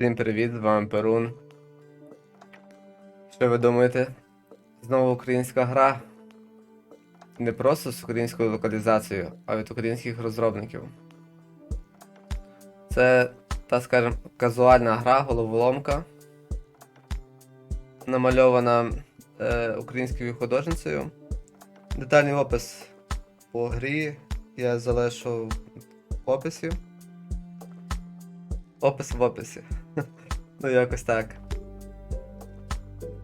Всім привіт, з вами Перун. Що ви думаєте? Знову українська гра. Не просто з українською локалізацією, а від українських розробників. Це, так скажем, казуальна гра, головоломка. Намальована е, українською художницею. Детальний опис по грі я залишу в описі. Опис в описі. Ну, якось так.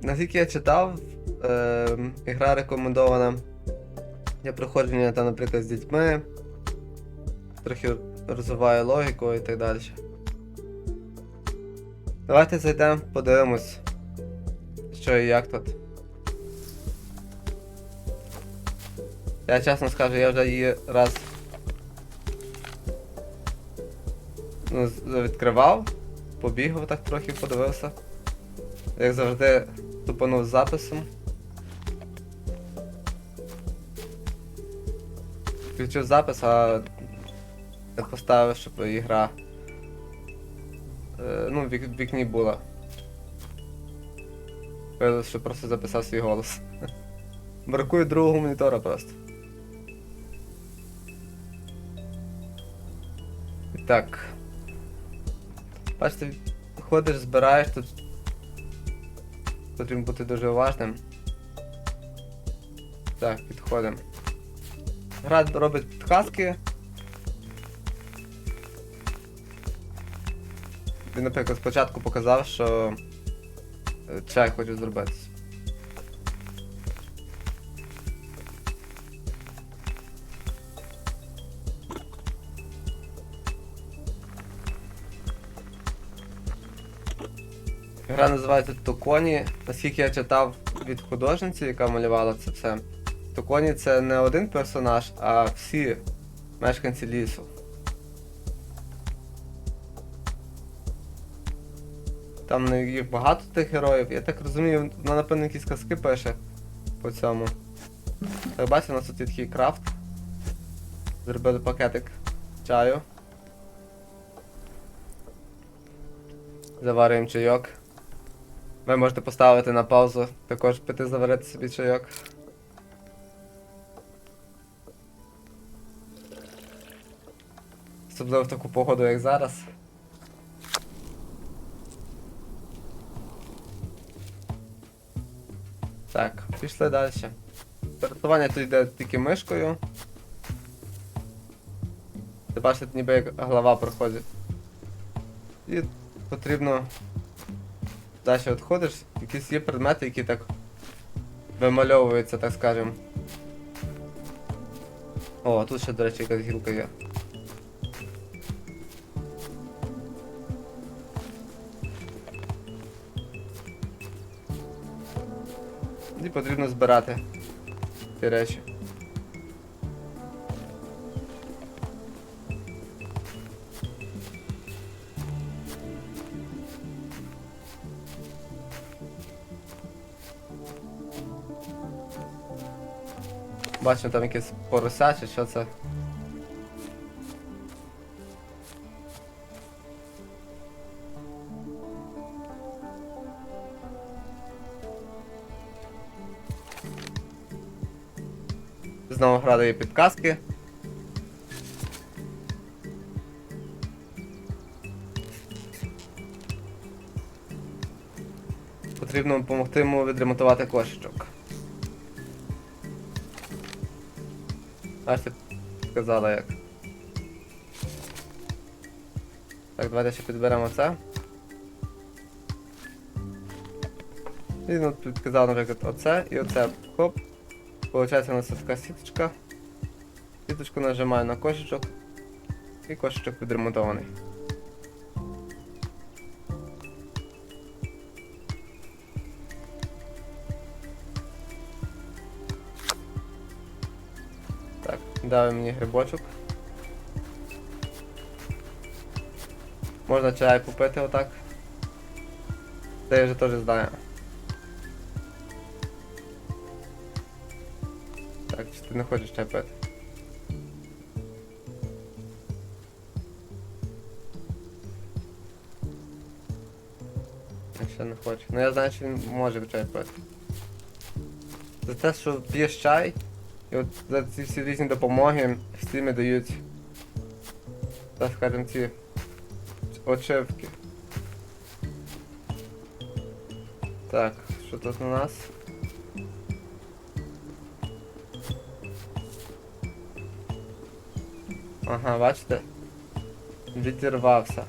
Наскільки я читав, е, ігра рекомендована для проходження, там, наприклад, з дітьми, трохи розвиває логіку і так далі. Давайте зайдемо, подивимось, що і як тут. Я чесно скажу, я вже її раз ну, відкривав, побігав так трохи, подивився. Як завжди, тупанув записом. Включив запис, а не поставив, щоб ігра. Е, ну, в вікні була. Виявилось, що просто записав свій голос. Бракує другого монітора просто. І Так. Бачите, ходиш, збираєш тут. Потрібно бути дуже уважним. Так, підходимо. Гра робить підказки. Він, наприклад, спочатку показав, що е, чай хочу зробити. Гра називається Токоні. Наскільки я читав від художниці, яка малювала це все. Токоні це не один персонаж, а всі мешканці лісу. Там їх багато тих героїв. Я так розумію, вона напевно якісь казки пише по цьому. Так бачите, у нас тут є такий крафт. Зробили пакетик чаю. Заварюємо чайок. Ви можете поставити на паузу, також піти заварити собі чайок. Особливо в таку погоду, як зараз. Так, пішли далі. Пересування тут йде тільки мишкою. Ти бачите, ніби як голова проходить. І потрібно далі відходиш, якісь є предмети, які так вимальовуються, так скажем. О, тут ще, до речі, якась гілка є. І потрібно збирати ці речі. Бачимо там якесь порося чи що це. Знову гра дає підказки. Потрібно допомогти йому відремонтувати кошечок. Ася сказала як. Так, давайте ще підберемо це. І ну, підказав, наприклад, оце і оце. Хоп. Получається у нас така сіточка. Сіточку нажимаю на кошечок. І кошечок відремонтований. Дали мені грибочок. Можна чай попити отак. Це я вже теж знаю. Так, чи ти не хочеш чай пити? Якщо не хоче. Ну я знаю, що він може чай пити. За те, що п'єш чай, і от за ці всі різні допомоги в стімі дають, так скажем, ці очевки. Так, що тут у нас? Ага, бачите? Відірвався.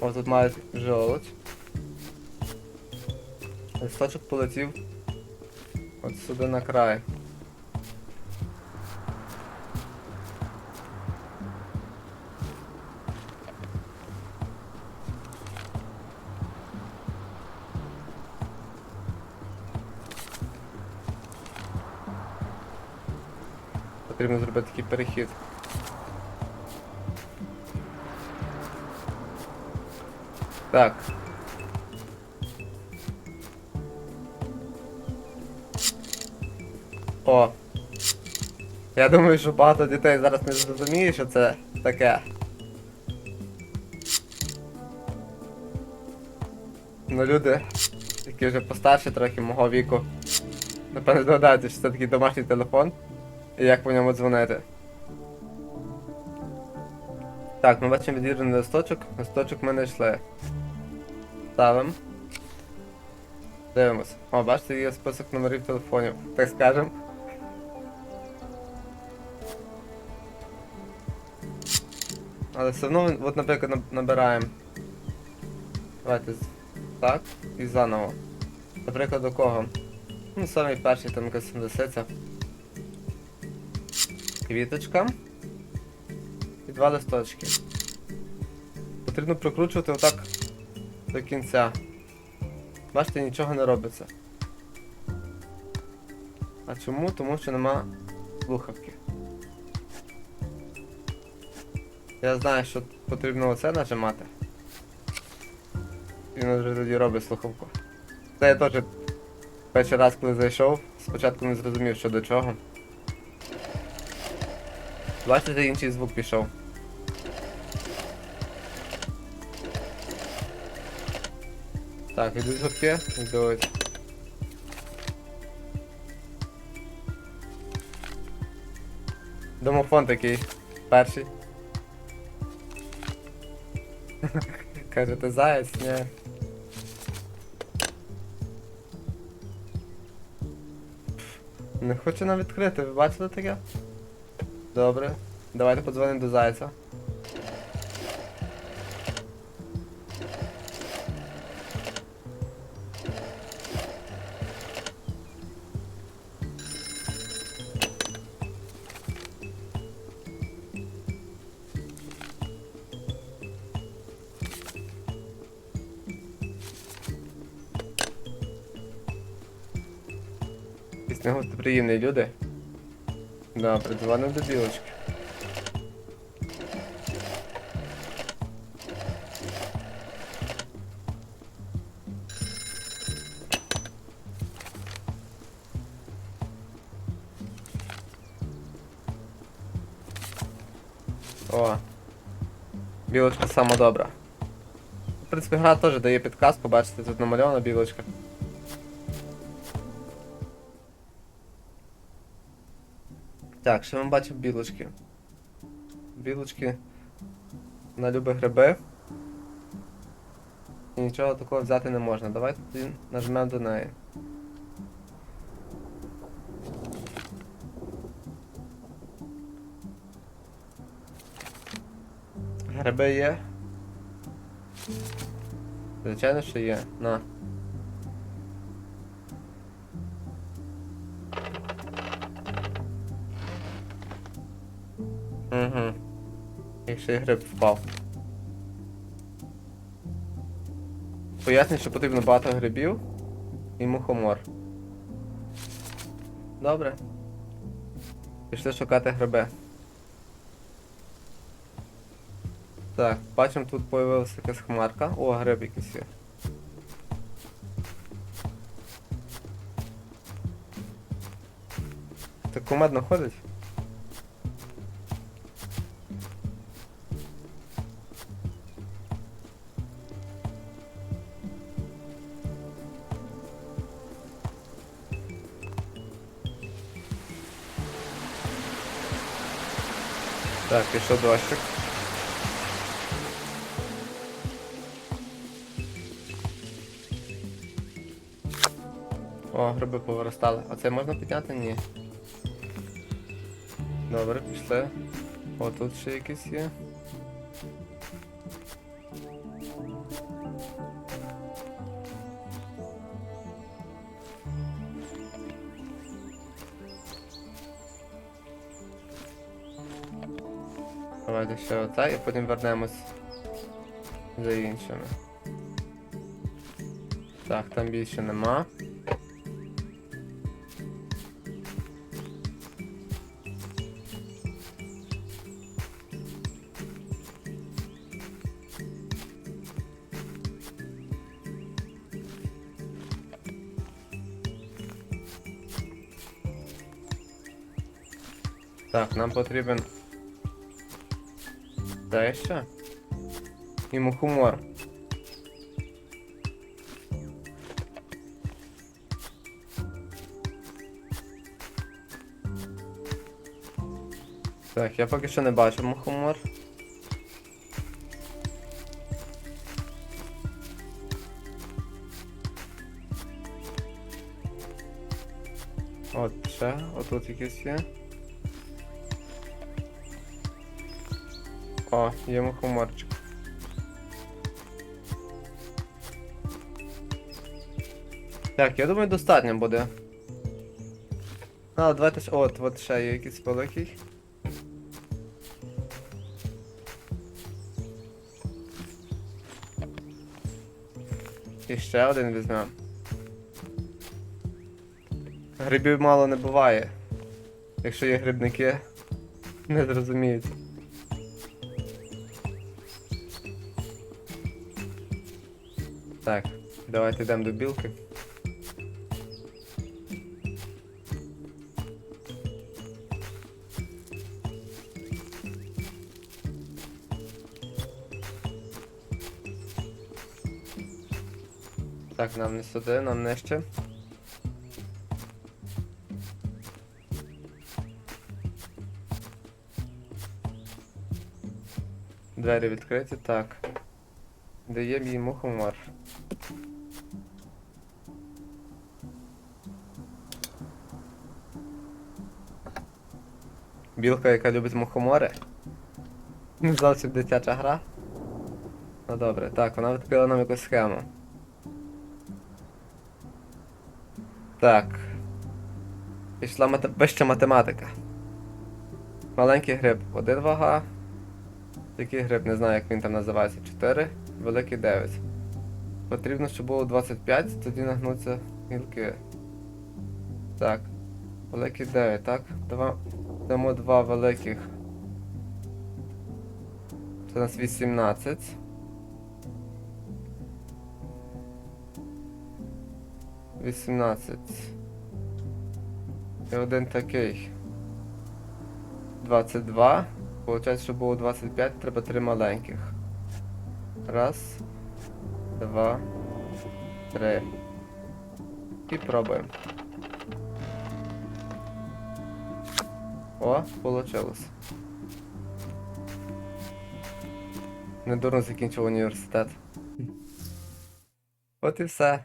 О, тут мають жолудь. Листочок полетів от сюди на край. Потрібно зробити такий перехід. Так. О. Я думаю, що багато дітей зараз не зрозуміє, що це таке. Ну люди, які вже постарше трохи мого віку. Напевно здогадаються, що це такий домашній телефон. Як по ньому дзвонити. Так, ми бачимо відірваний листочок. Листочок ми знайшли. Ставимо. Дивимось. О, бачите, є список номерів телефонів, так скажем. Але все одно, от, наприклад, набираємо. Давайте так і заново. Наприклад, до кого? Ну, самий перший там якась лисиця. Квіточка. І два листочки. Потрібно прокручувати отак до кінця. Бачите, нічого не робиться. А чому? Тому що нема слухавки. Я знаю, що потрібно оце нажимати. І він вже тоді робить слухавку. Це я теж перший раз, коли зайшов, спочатку не зрозумів, що до чого. Бачите, інший звук пішов. Так, ідуть гудки, йдуть. Домофон такий. Перший. Каже, ти заяць? Ні. Не хочу нам відкрити, ви бачили таке? Добре. Давайте подзвонимо до зайця. Гостеприємні люди. Да, придзвонив до білочки. О. Білочка сама добра. В принципі, гра теж дає підказку, бачите, тут намальована білочка. Так, що ми бачимо білочки? Білочки на любі гриби. І нічого такого взяти не можна. Давайте тоді нажмемо до неї. Гриби є. Звичайно, що є. На. Якщо і гриб впав. Пояснюю, що потрібно багато грибів і мухомор. Добре. Пішли шукати гриби. Так, бачимо, тут появилася якась хмарка. О, гриб якийсь є. Так кумедно ходить? Так, пішов дощик. О, гриби повиростали. А це можна підняти? Ні. Добре, пішли. О, тут ще якісь є. Давайте ще оце і потім вернемось за іншими. Так, там більше нема. Так, нам потрібен те ще. І мухомор. Так, я поки що не бачу мухомор. От ще, отут якийсь є. О, є мухоморчик. Так, я думаю, достатньо буде. А, давайте ж. От, от ще є якийсь великий. І ще один візьмемо. Грибів мало не буває. Якщо є грибники, не зрозуміють. Давайте йдемо до білки. Так, нам не сюди, нам нижче. Двері відкриті, так. Даємо їй мухомор. Білка, яка любить мухомори. Не зовсім дитяча гра. Ну добре, так, вона відкрила нам якусь схему. Так. Пішла мат... вища математика. Маленький гриб, один вага. Який гриб, не знаю, як він там називається. 4, великий 9. Потрібно, щоб було 25, тоді нагнуться гілки. Так. Великий 9, так? Два... Дамо два великих. Це у нас 18. Вісімнадцять. І один такий. 22. Получається, щоб було 25, треба три маленьких. Раз, два, три. І пробуємо. О, получилось. Недурно закінчив університет. От і все.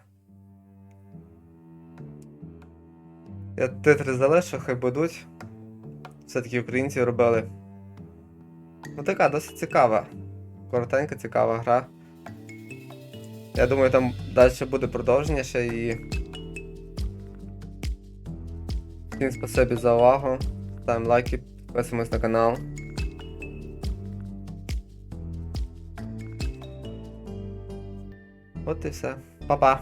Я титри залишу, хай будуть. Все-таки українці робили. Ну така досить цікава. Коротенька, цікава гра. Я думаю, там далі буде продовження ще і. Всім спасибі за увагу. Ставимо лайки, підписуємось на канал. От і все. Па-па!